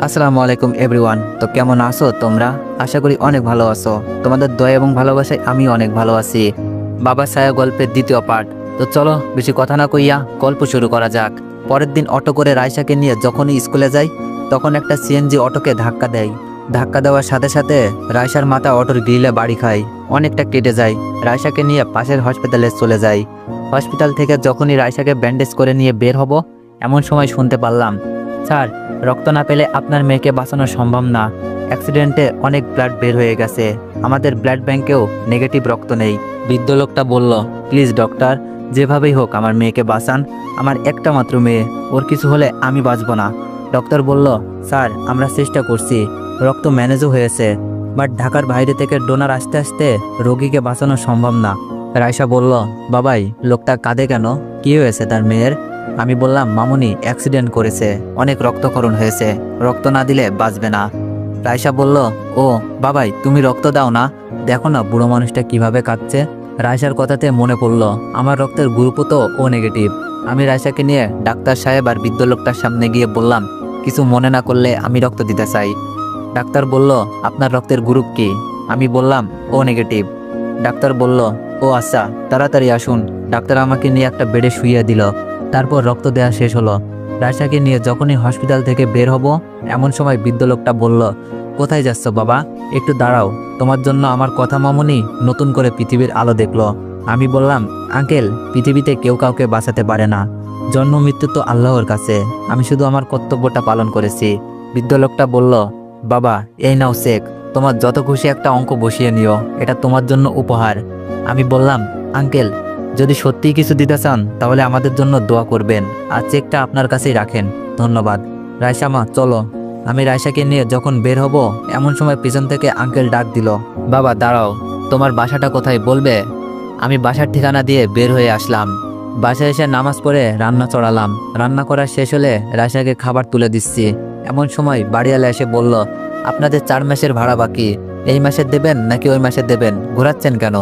আসসালামু আলাইকুম এভরিওয়ান তো কেমন আছো তোমরা? আশা করি অনেক ভালো আছো। তোমাদের দয়া এবং ভালোবাসায় আমি অনেক ভালো আছি। বাবা ছায়া গল্পের দ্বিতীয় পার্ট তো চলো, বেশি কথা না কইয়া গল্প শুরু করা যাক। পরের দিন অটো করে রায়সাকে নিয়ে যখনই স্কুলে যাই, তখন একটা সিএনজি অটোকে ধাক্কা দেয়। ধাক্কা দেওয়ার সাথে সাথে রায়সার মাথা অটোর গ্রিলে বাড়ি খায়। অনেকটা কেটে যায়। রায়সাকে নিয়ে পাশের হসপিটালে চলে যায় হসপিটাল থেকে যখনই রায়সাকে ব্যান্ডেজ করে নিয়ে বের হব, এমন সময় শুনতে পারলাম স্যার, রক্ত না পেলে আপনার মেয়েকে বাঁচানো সম্ভব না। অ্যাক্সিডেন্টে অনেক ব্লাড বের হয়ে গেছে। আমাদের ব্লাড ব্যাংকেও নেগেটিভ রক্ত নেই। বৃদ্ধ লোকটা বলল প্লিজ ডক্টর যেভাবেই হোক আমার মেয়েকে বাঁচান। আমার একটা মাত্র মেয়ে, ওর কিছু হলে আমি বাঁচবো না। ডক্টর বলল, স্যার, আমরা চেষ্টা করছি। রক্ত ম্যানেজও হয়েছে। বাট ঢাকার বাইরে থেকে ডোনার আসতে আসতে রোগীকে বাঁচানো সম্ভব না। রায়সা বলল, বাবাই, লোকটা কাঁদে কেন? কি হয়েছে তার মেয়ের? আমি বললাম, মামুনি, অ্যাক্সিডেন্ট করেছে। অনেক রক্তক্ষরণ হয়েছে। রক্ত না দিলে বাঁচবে না। রায়সা বলল, ও, বাবাই, তুমি রক্ত দাও না। দেখো না বুড়ো মানুষটা কীভাবে কাঁদছে। রায়সার কথাতে মনে পড়ল, আমার রক্তের গ্রুপও তো ও নেগেটিভ আমি রায়সাকে নিয়ে ডাক্তার সাহেব আর বৃদ্ধ লোকটার সামনে গিয়ে বললাম, কিছু মনে না করলে আমি রক্ত দিতে চাই। ডাক্তার বলল, আপনার রক্তের গ্রুপ কি? আমি বললাম, ও নেগেটিভ ডাক্তার বলল ও আচ্ছা তাড়াতাড়ি আসুন। ডাক্তার আমাকে নিয়ে একটা বেডে শুইয়ে দিল। তারপর রক্ত দেওয়া শেষ হলো। রায়সাকে নিয়ে যখনই হসপিটাল থেকে বের হব, এমন সময় বৃদ্ধ লোকটা বলল, কোথায় যাচ্ছ বাবা? একটু দাঁড়াও। তোমার জন্য আমার কথা মামুনি নতুন করে পৃথিবীর আলো দেখল। আমি বললাম, আঙ্কেল, পৃথিবীতে কেউ কাউকে বাঁচাতে পারে না। জন্ম মৃত্যু তো আল্লাহর কাছে। আমি শুধু আমার কর্তব্যটা পালন করেছি। বৃদ্ধ লোকটা বলল, বাবা, এই নাও শেখ তোমার যত খুশি একটা অঙ্ক বসিয়ে নিও, এটা তোমার জন্য উপহার। আমি বললাম, আঙ্কেল, যদি সত্যিই কিছু দিতে চান, তাহলে আমাদের জন্য দোয়া করবেন আর চেকটা আপনার কাছেই রাখেন। ধন্যবাদ। রায়সা মা, চলো। আমি রায়সাকে নিয়ে যখন বের হব, এমন সময় পিছন থেকে আঙ্কেল ডাক দিল, বাবা, দাঁড়াও, তোমার বাসাটা কোথায় বলবে? আমি বাসার ঠিকানা দিয়ে বের হয়ে আসলাম। বাসায় এসে নামাজ পড়ে রান্না চড়ালাম। রান্না করা শেষ হলে রায়সাকে খাবার তুলে দিচ্ছি। এমন সময় বাড়িওয়ালা এসে বলল আপনাদের চার মাসের ভাড়া বাকি। এই মাসে দেবেন নাকি ওই মাসে দেবেন? ঘোরাচ্ছেন কেন?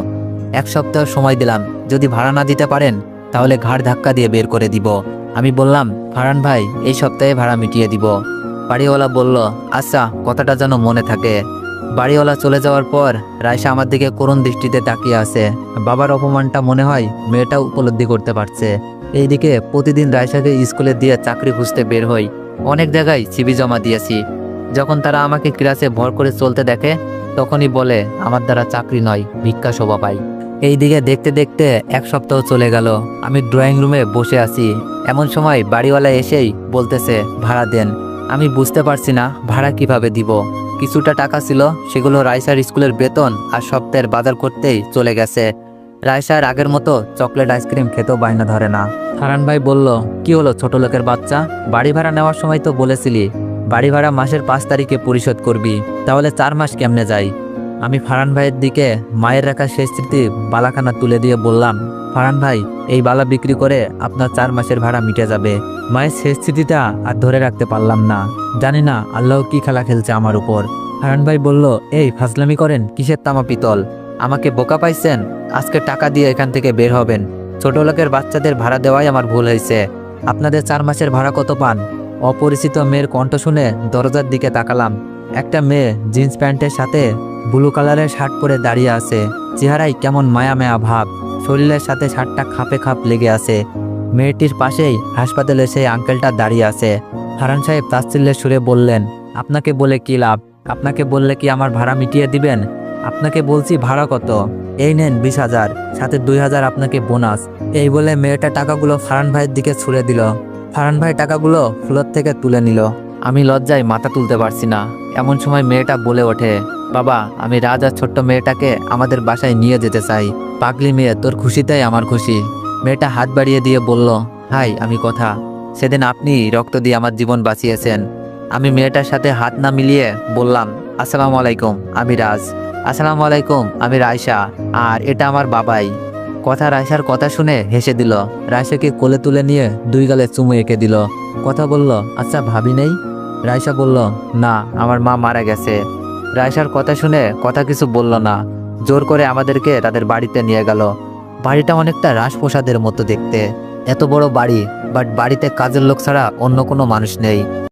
এক সপ্তাহ সময় দিলাম। যদি ভাড়া না দিতে পারেন, তাহলে ঘাড় ধাক্কা দিয়ে বের করে দিব। আমি বললাম ফারান ভাই, এই সপ্তাহে ভাড়া মিটিয়ে দিব। বাড়িওয়ালা বলল আচ্ছা কথাটা যেন মনে থাকে। বাড়িওয়ালা চলে যাওয়ার পর রায়সা আমার দিকে করুণ দৃষ্টিতে তাকিয়ে আছে। বাবার অপমানটা মনে হয় মেয়েটা উপলব্ধি করতে পারছে। এইদিকে প্রতিদিন রায়সাকে স্কুলে দিয়ে চাকরি খুঁজতে বের হই। অনেক জায়গায় সিবি জমা দিয়েছি। যখন তারা আমাকে ক্লাসে ভর করে চলতে দেখে, তখনই বলে, আমার দ্বারা চাকরি নয়, ভিক্ষা শোভা পাই। এইদিকে দেখতে দেখতে এক সপ্তাহ চলে গেল। আমি ড্রয়িং রুমে বসে আছি। এমন সময় বাড়িওয়ালা এসেই বলতেছে, ভাড়া দেন। আমি বুঝতে পারছি না, ভাড়া কীভাবে দিব? কিছুটা টাকা ছিল, সেগুলো রায়সার স্কুলের বেতন আর সপ্তাহের বাজার করতেই চলে গেছে। রায়সার আগের মতো চকলেট আইসক্রিম খেতেও বায়না ধরে না। হারান ভাই বলল, কি হলো ছোট লোকের বাচ্চা? বাড়ি ভাড়া নেওয়ার সময় তো বলেছিলি। বাড়ি ভাড়া মাসের পাঁচ তারিখে পরিশোধ করবি, তাহলে চার মাস কেমনে যাই আমি ফারান ভাইয়ের দিকে মায়ের রাখা শেষ স্মৃতি বালাখানা তুলে দিয়ে বললাম ফারান ভাই, এই বালা বিক্রি করে আপনার চার মাসের ভাড়া মিটে যাবে। মায়ের শেষ স্মৃতিটা আর ধরে রাখতে পারলাম না। জানি না আল্লাহ কি খেলা খেলছে আমার উপর। হারান ভাই বলল, এই ফাজলামি করেন, কিসের তামা পিতল? আমাকে বোকা পাইছেন, আজকে টাকা দিয়ে এখান থেকে বের হবেন। ছোট লোকের বাচ্চাদের ভাড়া দেওয়াই আমার ভুল হয়েছে। আপনাদের চার মাসের ভাড়া কত পান? অপরিচিত মেয়ের কণ্ঠ শুনে দরজার দিকে তাকালাম। একটা মেয়ে জিন্স প্যান্টের সাথে ব্লু কালারের শার্ট পরে দাঁড়িয়ে আছে। চেহারায় কেমন মায়া মায়া ভাব। শরীরের সাথে শার্টটা খাপে খাপ লেগে আছে। মেয়েটির পাশেই হাসপাতালে সেই আঙ্কেলটা দাঁড়িয়ে আছে। হারান সাহেব তাচ্ছিল্যের সুরে বললেন, আপনাকে বলে কি লাভ? আপনাকে বললে কি আমার ভাড়া মিটিয়ে দিবেন? আপনাকে বলছি ভাড়া কত? এই নেন বিশ হাজার, সাথে দুই হাজার আপনাকে বোনাস। এই বলে মেয়েটা টাকাগুলো ফারান ভাইয়ের দিকে ছুড়ে দিল। ফারান ভাই টাকাগুলো ফ্লোর থেকে তুলে নিল। আমি লজ্জায় মাথা তুলতে পারছি না। এমন সময় মেয়েটা বলে ওঠে, বাবা, আমি রাজ আর ছোট্ট মেয়েটাকে আমাদের বাসায় নিয়ে যেতে চাই। পাগলি মেয়ে, তোর খুশিতেই আমার খুশি। মেয়েটা হাত বাড়িয়ে দিয়ে বলল হাই আমি কথা। সেদিন আপনি রক্ত দিয়ে আমার জীবন বাঁচিয়েছেন। আমি মেয়েটার সাথে হাত না মিলিয়ে বললাম, আসসালামু আলাইকুম, আমি রাজ। আসসালামু আলাইকুম, আমি রায়সা আর এটা আমার বাবাই। কথা রায়সার কথা শুনে হেসে দিল। রায়সাকে কোলে তুলে নিয়ে দুই গালে চুমু এঁকে দিল। কথা বলল আচ্ছা ভাবি নেই? রায়সা বলল, না, আমার মা মারা গেছে। রায়সার কথা শুনে কথা কিছু বলল না। জোর করে আমাদেরকে তাদের বাড়িতে নিয়ে গেল। বাড়িটা অনেকটা রাজপ্রসাদের মতো দেখতে। এত বড় বাড়ি, বাট বাড়িতে কাজের লোক ছাড়া অন্য কোনো মানুষ নেই।